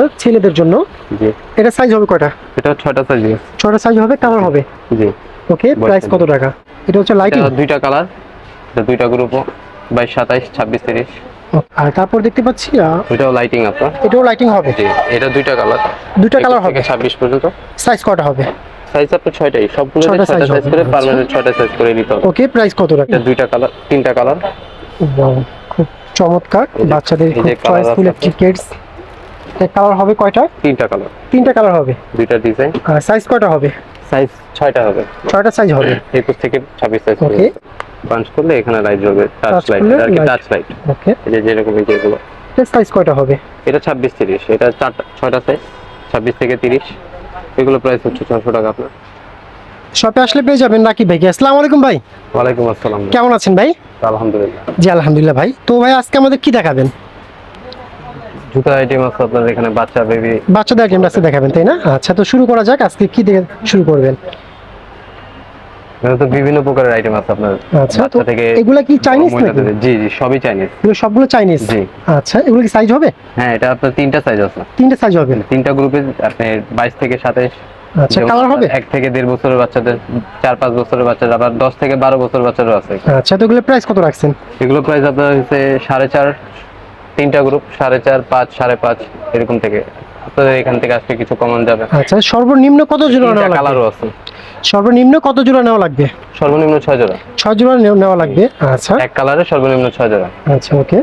আচ্ছা ছেলেদের জন্য। জি। এটা সাইজ হবে কয়টা? এটা ছয়টা সাইজ ছয়টা সাইজ হবে কালার হবে? জি। ওকে প্রাইস কত টাকা? এটা হচ্ছে লাইটিং দুইটা কালার এটা দুইটা গ্রুপও বাইশ সাতাইশ ছাব্বিশ তিরিশ। আর তারপর দেখতে পাচ্ছি ওইটাও লাইটিং আপনার এটাও লাইটিং হবে? জি এটা দুইটা কালার দুইটা কালার হবে? ছাব্বিশ পর্যন্ত। সাইজ কয়টা হবে? সাইজ আপনার ছয়টাই সবগুলো ছয়টা সাইজ করে আচ্ছা। পারমানেন্ট ছয়টা সাইজ করে নিতে হবে। ওকে প্রাইস কত টাকা? এটা দুইটা কালার তিনটা কালার খুব চমৎকার। বাচ্চাদের খুব চয়েসফুল আছে একটি কিডস কালার হবে কয়টা? তিনটা কালার তিনটা কালার হবে? দুইটা ডিজাইন সাইজ কয়টা হবে? সাইজ ছয়টা হবে। ছয়টা সাইজ হবে? একুশ থেকে ছাব্বিশ সাইজ ওকে পাঞ্চ করলে এখানে লাইট জ্বলবে টাচ লাইট আর কি টাচ লাইট ওকে এই যে যেরকম এই যেগুলো এটা সাইজ কয়টা হবে? এটা ছাব্বিশ তিরিশ এটা চারটা ছয়টা সাইজ ছাব্বিশ থেকে তিরিশ। এগুলো প্রাইস হচ্ছে ছশো টাকা আপনার। শপে আসলে পেয়ে যাবেন নাকি ভাই? আসসালামু আলাইকুম ভাই। ওয়ালাইকুম আসসালাম। কেমন আছেন ভাই? আলহামদুলিল্লাহ। জি আলহামদুলিল্লাহ ভাই। তো ভাই আজকে আমাদের কি দেখাবেন? জুতার আইটেম আছে আপনার এখানে বাচ্চা বেবি বাচ্চাদের আইটেম আজকে দেখাবেন তাই না? আচ্ছা তো শুরু করা যাক আজকে কি দিয়ে শুরু করবেন? তো বিভিন্ন প্রকারের আইটেম আছে আপনার। আচ্ছা তো থেকে এগুলা কি চাইনিজ নাকি? জি জি সবই চাইনিজ এগুলো সবগুলো চাইনিজ জি। আচ্ছা এগুলো কি সাইজ হবে? হ্যাঁ এটা আপনার তিনটা সাইজ আছে। তিনটে সাইজ হবে। তিনটা গ্রুপে আপনি বাইশ থেকে সাতাইশ। আচ্ছা যেমন কালার হবে? এক থেকে দেড় বছরের বাচ্চাদের চার পাঁচ বছরের বাচ্চাদের আবার দশ থেকে বারো বছর বাচ্চারও আছে। আচ্ছা তো এগুলো প্রাইস কত রাখছেন? এগুলো প্রাইস আপনার হচ্ছে সাড়ে চার তিনটা গ্রুপ সাড়ে চার পাঁচ সাড়ে পাঁচ এরকম থেকে। আপনাদের এখান থেকে আজকে কিছু কমন যাবে। আচ্ছা সর্বনিম্ন কত জোড়া নেওয়া কালারও আছে। সর্বনিম্ন কত জোড়া নেওয়া লাগবে? সর্বনিম্ন ছয় জোড়া। ছয় জোড়া নেওয়া লাগবে? আচ্ছা। এক কালারে সর্বনিম্ন ছয় জোড়া। আচ্ছা ওকে।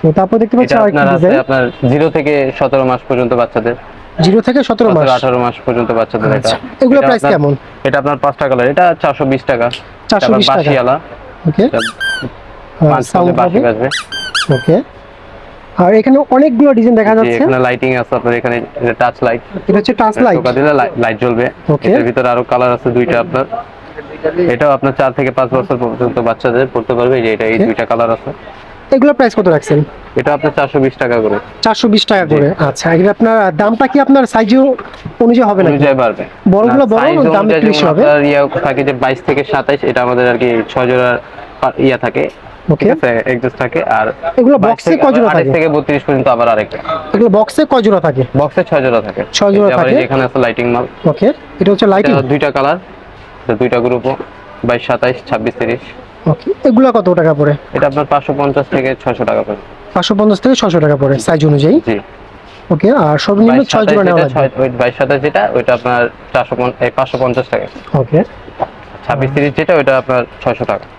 তো তারপর দেখতে পাচ্ছি আপনার আছে আপনার জিরো থেকে সতেরো মাস পর্যন্ত বাচ্চাদের। জিরো থেকে সতেরো মাস। আঠারো মাস পর্যন্ত বাচ্চাদের এটা। আচ্ছা এগুলো প্রাইস কেমন? এটা আপনার পাঁচটা কালার এটা চারশো বিশ টাকা। 420 টাকা। বাসিয়ালা ওকে। পাঁচ সাউন্ড ওকে। আর এখানে অনেকগুলো ডিজাইন দেখা যাচ্ছে। এখানে লাইটিং আছে আপনার এখানে টাচ লাইট এটা হচ্ছে টাচ লাইট টোকা দিলে লাইট জ্বলবে. এটার ভিতরে আরও কালার আছে দুইটা আপনার। এটাও আপনার চার থেকে পাঁচ বছর পর্যন্ত বাচ্চাদের পড়তে পারবে। এই যে এটা এই দুইটা কালার আছে। এগুলো প্রাইস কত রাখছেন? এটা আপনার চারশো বিশ টাকা করে। চারশো বিশ টাকা করে। আচ্ছা এগুলো আপনার দামটা কি আপনার সাইজ অনুযায়ী হবে নাকি? অনুযায়ী বাড়বে। বড়গুলো না, বড়, দাম বেশি হবে। আপনার ইয়ে থাকে যে বাইশ থেকে সাতাইশ এটা আমাদের আর কি ছয় জোড়ার পা- ইয়া থাকে। ঠিক আছে থাকে আর এগুলো বক্সে থেকে কয় জোড়া আবার 28 থাকে? থেকে বত্রিশ পর্যন্ত আবার আরেকটা। এগুলো বক্সে কয় থাকে? বক্সে ছয় জোড়া থাকে। ছয় জোড়া এই যে আবার থাকে? এখানে আছে লাইটিং মাল ওকে এটা হচ্ছে লাইটিং দুইটা কালার দুইটা গ্রুপও বাইশ সাতাইশ ছাব্বিশ তিরিশ। ওকে এগুলো কত টাকা পড়ে? এটা আপনার পাঁচশো পঞ্চাশ থেকে ছয়শো টাকা থেকে পড়ে সাইজ অনুযায়ী? জি। ওকে আর সর্বনিম্ন বাইশ ছয় জোড়া নেওয়া যেটা লাগবে? ওইটা আপনার চারশো পাঁচশো পঞ্চাশ টাকা। ওকে। ছাব্বিশ তিরিশ যেটা ওইটা আপনার ছয়শো টাকা। আর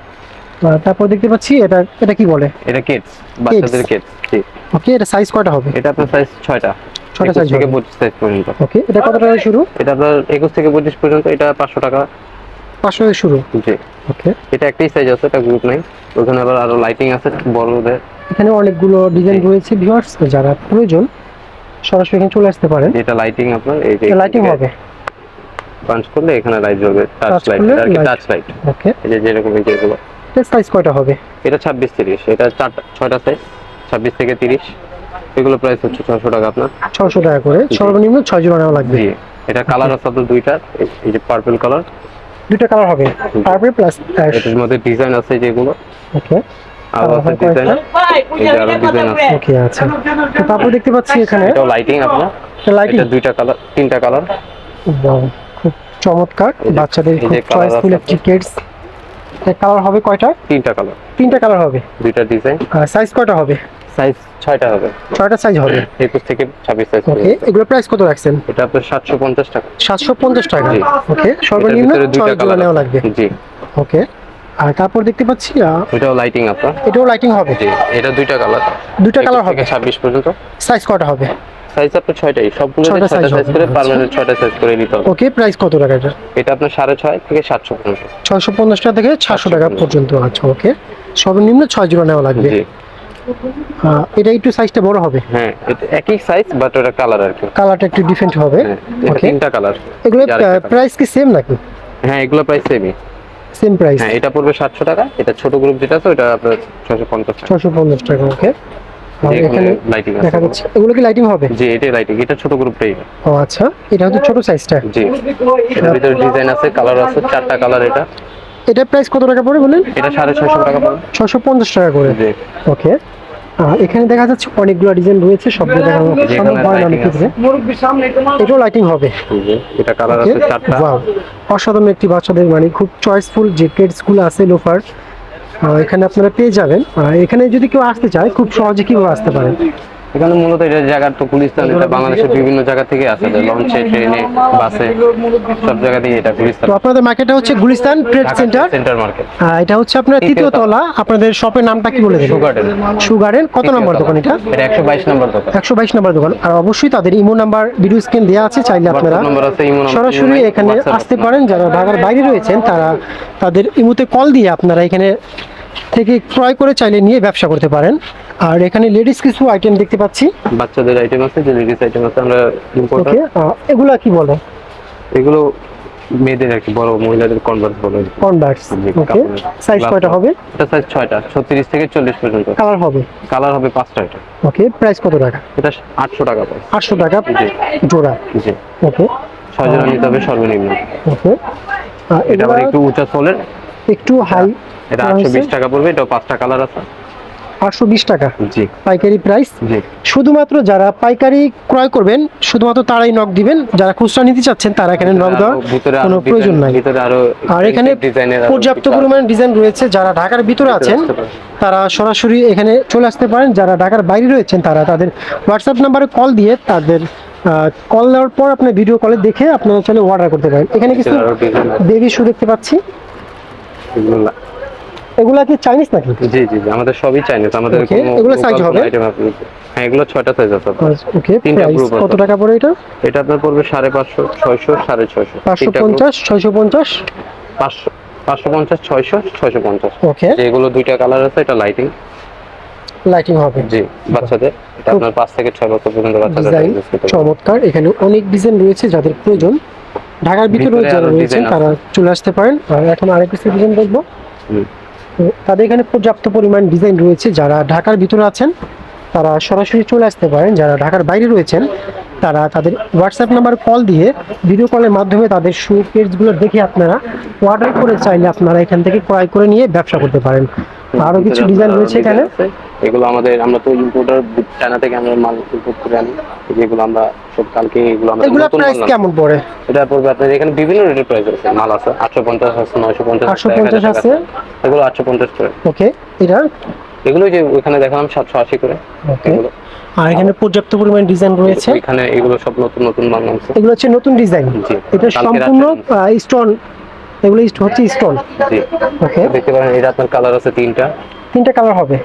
তারপর দেখতে পাচ্ছি এটা এটা কি বলে? এটা কিডস বাচ্চাদের কিডস জি। ওকে এটা সাইজ কয়টা হবে? এটা আপনার সাইজ ছয়টা। ছয়টা একুশ size থেকে হবে। পঁচিশ সাইজ পর্যন্ত। ওকে এটা কত টাকা শুরু? এটা আপনার একুশ থেকে পঁচিশ পর্যন্ত এটা পাঁচশো টাকা। পাঁচশো থেকে শুরু? জি। ওকে এটা একটাই সাইজ আছে এটা গ্রুপ নাই ওখানে আবার আরও লাইটিং আছে বড়দের। এখানে অনেকগুলো ডিজাইন রয়েছে ভিউয়ার্স যারা প্রয়োজন সরাসরি এখানে চলে আসতে পারেন। এটা লাইটিং আপনার এই যে লাইটিং হবে। পাঞ্চ করলে এখানে লাইট জ্বলবে টাচ লাইট আর কি টাচ লাইট ওকে এই যে যেরকম এই যেগুলো সাইজ কয়টা হবে? এটা ছাব্বিশ তিরিশ এটা চারটা ছয়টা সাইজ ছাব্বিশ থেকে তিরিশ। এগুলো প্রাইস হচ্ছে ছশো টাকা আপনার। ছশো টাকা করে সর্বনিম্ন ছয় জোড়া নেওয়া লাগবে। এটা কালার আছে আপনার দুইটা এই- যে পার্পল কালার দুটো কালার হবে পার্পল প্লাস এটার মধ্যে ডিজাইন আছে যেগুলো। ওকে। আচ্ছা তারপর দেখতে পাচ্ছি এখানে। এটাও লাইটিং আপনার? লাইটিং দুইটা কালার তিনটা কালার খুব চমৎকার। বাচ্চাদের এই খুব চয়েসফুল একটি কিডস কালার হবে কয়টা? তিনটা কালার। তিনটা কালার হবে। দুইটা ডিজাইন। সাইজ কয়টা হবে? সাইজ ছয়টা হবে। ছয়টা সাইজ হবে? একুশ থেকে ছাব্বিশ সাইজ ওকে এগুলো প্রাইস কত রাখছেন? এটা আপনার সাতশো পঞ্চাশ টাকা। সাতশো পঞ্চাশ টাকা। ওকে সর্বনিম্ন ছয় জোড়া নেওয়া লাগবে। জি। ওকে আর তারপর দেখতে পাচ্ছি ওইটাও লাইটিং আপনার। এটাও লাইটিং হবে? জি এটা দুইটা কালার। দুইটা কালার হবে? ছাব্বিশ পর্যন্ত। সাইজ কয়টা হবে? সাইজ আপনার ছয়টাই সবগুলো সাইজ করে আচ্ছা। পার্মানেন্ট ছয়টা সাইজ করে নিতে হবে। ওকে প্রাইস কত টাকা এটা? এটা আপনার সাড়ে ছয় থেকে সাতশো পর্যন্ত ছয়শো পঞ্চাশ টাকা থেকে সাতশো টাকা পর্যন্ত আচ্ছা ওকে সর্বনিম্ন ছয় জোড়া নেওয়া লাগবে। এটা একটু সাইজটা বড় হবে? হ্যাঁ একই সাইজ বাট ওটা কালার আর কি। কালারটা একটু ডিফারেন্ট হবে হ্যাঁ ওকে তিনটা কালার এগুলো প্রাইস কি সেম নাকি? হ্যাঁ এগুলো প্রাইস সেমই সেম প্রাইস হ্যাঁ এটা পড়বে সাতশো টাকা এটা ছোট গ্রুপ যেটা আছে ওটা আপনার ছশো পঞ্চাশ টাকা। ছশো পঞ্চাশ টাকা ওকে এখানে দেখা যাচ্ছে। এগুলো কি লাইটিং হবে? জি এটাই লাইটিং এটা ছোট গ্রুপটাই ও আচ্ছা। এটা হচ্ছে ছোট সাইজটা জি। এটার ভিতরে ডিজাইন আছে কালার আছে চারটা কালার এটা। এটা প্রাইস কত টাকা পড়ে বলেন এটা করে। জি। ওকে। এখানে দেখা যাচ্ছে অনেকগুলো ডিজাইন রয়েছে সবগুলো এটাও লাইটিং হবে। এটা কালার? আছে চারটা। অসাধারণ একটি বাচ্চাদের মানে খুব চয়েসফুল যে কিডসগুলো আছে লোফার এখানে আপনারা পেয়ে যাবেন। এখানে যদি কেউ আসতে চায় খুব সহজে কীভাবে আসতে পারেন? এখানে মূলত এটা জায়গার তো গুলিস্তান এটা বাংলাদেশের বিভিন্ন জায়গা থেকে আসে লঞ্চে ট্রেনে বাসে সব জায়গা থেকে এটা গুলিস্তান তো আপনাদের মার্কেটটা হচ্ছে Gulistan trade centre centre market এটা হচ্ছে আপনার তৃতীয় তলা। আপনাদের শপের নামটা কি বলে দেবেন? সুগার্ডেন সুগারের কত নম্বর দোকান এটা? এটা একশো বাইশ নম্বর দোকান। একশো বাইশ নম্বর দোকান। আর অবশ্যই তাদের ইমো নাম্বার ভিডিও স্ক্রিন দেওয়া আছে চাইলে আপনারা হোয়াটসঅ্যাপ আছে ইমো নম্বর সরাসরি এখানে আসতে পারেন। যারা ঢাকার বাইরে রয়েছেন তারা তাদের ইমুতে কল দিয়ে আপনারা এখানে থেকে ক্রয় করে চাইলে নিয়ে ব্যবসা করতে পারেন। আর এখানে লেডিস কিছু আইটেম দেখতে পাচ্ছি। বাচ্চাদের আইটেম আছে যে লেডিস আইটেম আছে আমরা ইম্পোর্টার ওকে এগুলা কি বলে? এগুলো মেয়েদের আর কি বড় মহিলাদের কনভার্স বলে কনভার্স ওকে সাইজ কয়টা হবে? এটা সাইজ ছয়টা ছত্রিশ থেকে চল্লিশ পর্যন্ত। কালার হবে? কালার হবে পাঁচটা এটা। ওকে প্রাইস কত টাকা? এটা আটশো টাকা পাই আটশো টাকা জি। জোড়া? জি। ওকে জোড়া নিতে হবে সর্বনিম্ন। ওকে এটা আবার একটু উঁচা সোলের একটু হাই এটা আটশো বিশ টাকা পড়বে এটা পাঁচটা কালার আছে। আটশো বিশ টাকা। জি। পাইকারি প্রাইস জি। শুধুমাত্র যারা পাইকারি ক্রয় করবেন শুধুমাত্র তারাই নক দিবেন। যারা খুচরা নিতে চাচ্ছেন তারা এখানে নক দেওয়ার কোনো প্রয়োজন নাই। আর এখানে পর্যাপ্ত পরিমাণে ডিজাইন রয়েছে। যারা ঢাকার ভিতরে আছেন তারা সরাসরি এখানে চলে আসতে পারেন। যারা ঢাকার বাইরে রয়েছেন তারা তাদের হোয়াটসঅ্যাপ নাম্বারে কল দিয়ে তাদের কল দেওয়ার পর আপনি ভিডিও কলে দেখে আপনারা চলে অর্ডার করতে পারেন। এখানে কিছু ডিজাইন শু দেখতে পাচ্ছি। এগুলা কি চাইনিজ নাকি? জি জি আমাদের সবই চাইনিজ আমাদের এগুলো local হবে? হ্যাঁ এগুলো ছয়টা সাইজ আছে ওকে তিনটা আছে। কত টাকা পড়ে এটা? এটা আপনার পড়বে সাড়ে পাঁচশো ছয়শো সাড়ে ছয়শো। পাঁচশো পঞ্চাশ ছয়শো পঞ্চাশ? পাঁচশো পাঁচশো পঞ্চাশ ছয়শো ছয়শো পঞ্চাশ। ওকে যেগুলো দুইটা কালার আছে এটা লাইটিং লাইটিং হবে। জি বাচ্চাদের। এটা আপনার পাঁচ থেকে ছয় বছর পর্যন্ত বাচ্চাদের। চমৎকার। এখানে অনেক ডিজাইন রয়েছে যাদের প্রয়োজন। ঢাকার ভিতরে যারা রয়েছেন তারা চলে আসতে পারেন। আর এখন আরেক কিছু ডিজাইন দেখব। হুম। তো তাদের এখানে পর্যাপ্ত পরিমাণ ডিজাইন রয়েছে। যারা ঢাকার ভিতরে আছেন, তারা সরাসরি চলে আসতে পারেন। যারা ঢাকার বাইরে রয়েছেন, তারা তাদের হোয়াটসঅ্যাপ নাম্বার কল দিয়ে ভিডিও কলের মাধ্যমে তাদের শু পেজগুলো দেখে আপনারা অর্ডার করে চাইলে আপনারা এখান থেকে ক্রয় করে নিয়ে ব্যবসা করতে পারেন। আরও কিছু ডিজাইন রয়েছে এখানে। এগুলো আমাদের আমরা তো ইম্পোর্টার চায়না থেকে আমরা মাল ইম্পোর্ট করে আনি। যেগুলো আমরা সব কালকে এগুলো আমরা এগুলো প্রাইস কেমন পড়ে? এটা পড়বে আপনার এখানে বিভিন্ন রেটের প্রাইস আছে। মাল আছে আটশো পঞ্চাশ আছে নয়শো পঞ্চাশ 850 আছে। এগুলো আটশো পঞ্চাশ করে। ওকে এটা? এগুলো যে ওখানে দেখালাম সাতশো আশি করে। ওকে। এগুলো। আর এখানে পর্যাপ্ত পরিমাণ ডিজাইন রয়েছে? এখানে এগুলো সব নতুন নতুন মাল নামছে এগুলো হচ্ছে নতুন ডিজাইন। এটা সম্পূর্ণ স্টোন এগুলো হচ্ছে স্টোন জি। ওকে। দেখতে পারেন এটা আপনার কালার আছে তিনটা। তিনটা কালার হবে।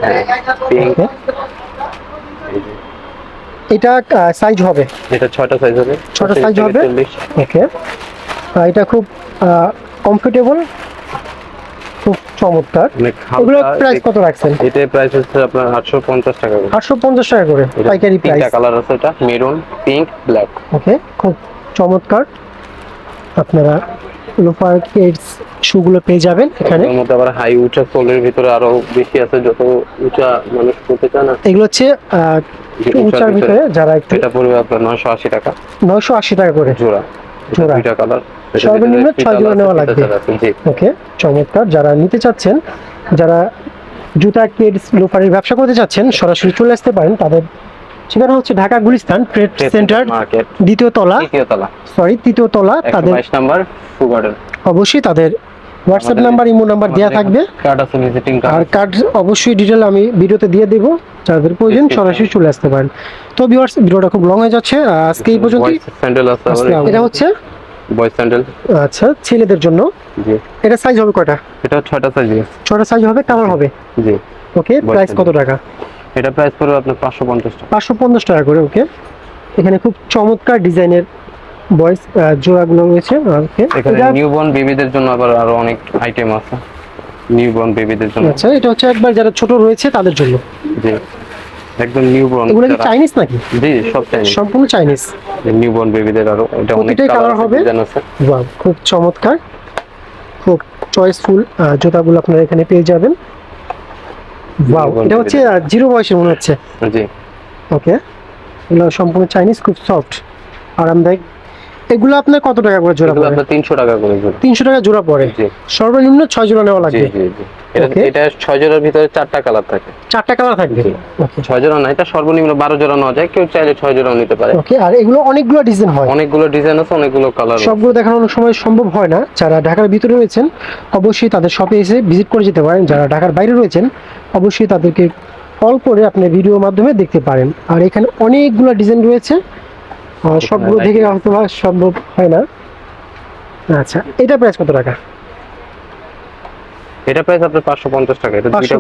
এটা সাইজ হবে। এটা ছয়টা সাইজ হবে। ছয়টা size 35 থেকে হবে? ওকে। এটা খুব কমফোর্টেবল খুব চমৎকার। এগুলো প্রাইস কত রাখছেন? এটা প্রাইস হচ্ছে আপনার আটশো পঞ্চাশ টাকা করে। আটশো পঞ্চাশ টাকা করে পাইকারি তিনটা প্রাইস কালার আছে এটা মেরুন পিঙ্ক ব্ল্যাক ওকে খুব চমৎকার। আপনারা লোফার কিডস শুগুলো পেয়ে যাবেন এখানে। এর মধ্যে আবার হাই উঁচা সোলের ভিতরে আরও বেশি আছে যত উঁচা মানুষ করতে চায় না এগুলো হচ্ছে উঁচার ভিতরে যারা একটু এটা পড়বে আপনার নয়শো আশি টাকা। নয়শো আশি টাকা করে। জোড়া। জোড়া। দুইটা কালার সর্বনিম্ন ছয় জোড়া নেওয়া লাগবে। ওকে চমৎকার। যারা নিতে চাচ্ছেন যারা জুতা কিডস লোফারের ব্যবসা করতে চাচ্ছেন সরাসরি চলে আসতে পারেন। তাদের ঠিকানা হচ্ছে ঢাকা গুলিস্তান ট্রেড সেন্টার দ্বিতীয় তলা। তলা। সরি তৃতীয় তলা। তাদের নাম্বার অবশ্যই তাদের হোয়াটসঅ্যাপ নাম্বার ইমো নাম্বার দেওয়া থাকবে। কার্ড আছে ভিজিটিং আর কার্ড অবশ্যই ডিটেল আমি ভিডিওতে দিয়ে দেবো। যাদের প্রয়োজন সরাসরি চলে আসতে পারেন। তো ভিউয়ার্স ভিডিওটা খুব লং হয়ে যাচ্ছে। আজকে এই পর্যন্ত স্যান্ডেল আছে এটা হচ্ছে? বয়েজ স্যান্ডেল আচ্ছা ছেলেদের জন্য। জি। এটা সাইজ হবে কয়টা? এটা ছয়টা সাইজ ছটা সাইজ হবে কালার হবে? জি। ওকে প্রাইস কত টাকা? এটা প্রাইস পড়বে আপনার পাঁচশো পঞ্চাশ টাকা। পাঁচশো পঞ্চাশ টাকা করে ওকে এখানে খুব চমৎকার ডিজাইনের বয়েস জোড়াগুলো রয়েছে এখানে নিউবর্ন বেবিদের জন্য আবার আরও অনেক আইটেম আছে। নিউবর্ন বেবিদের জন্য। আচ্ছা এটা হচ্ছে একবার যারা ছোট রয়েছে তাদের জন্য। জি। একদম নিউবর্ন এগুলো কি চাইনিজ নাকি? জি সব চাইনিজ সম্পূর্ণ চাইনিজ নিউবর্ন বেবিদের আরও এটা অনেক কালার হবে? ডিজাইন আছে। বাহ খুব চমৎকার। খুব চয়েসফুল জুতাগুলো আপনারা এখানে পেয়ে যাবেন। ওয়াও এটা হচ্ছে জিরো বয়সের মনে হচ্ছে। জি। ওকে। এগুলো সম্পূর্ণ চাইনিজ খুব সফট আরামদায়ক। এগুলো আপনার কত টাকা করে জোড়া পড়ে? আপনার তিনশো টাকা করে জোড়া। তিনশো টাকা জোড়া পড়ে। সর্বনিম্ন ছয় জোড়া নেওয়া লাগবে? জি জি এটা Okay. এটা ছয় জোড়ার ভিতরে চারটা কালার থাকে। চারটা কালার থাকবে? জি। ওকে ছয় জোড়া না এটা সর্বনিম্ন বারো জোড়া নেওয়া যায়। কেউ চাইলে ছয় জোড়াও নিতে পারে। ওকে আর এগুলো অনেকগুলো ডিজাইন হয়। অনেকগুলো ডিজাইন আছে অনেকগুলো কালার সবগুলো দেখানো অনেক সময় সম্ভব হয় না। যারা ঢাকার ভিতরে রয়েছেন অবশ্যই তাদের শপে এসে ভিজিট করে যেতে পারেন। যারা ঢাকার বাইরে রয়েছেন অবশ্যই তাদেরকে কল করে আপনি ভিডিওর মাধ্যমে দেখতে পারেন। আর এখানে অনেকগুলো ডিজাইন রয়েছে। সবগুলো থেকে হয়তো সম্ভব হয় না। আচ্ছা এটা প্রাইস কত টাকা? এটা প্রাইস আপনার পাঁচশো পঞ্চাশ টাকা এটা দুইটা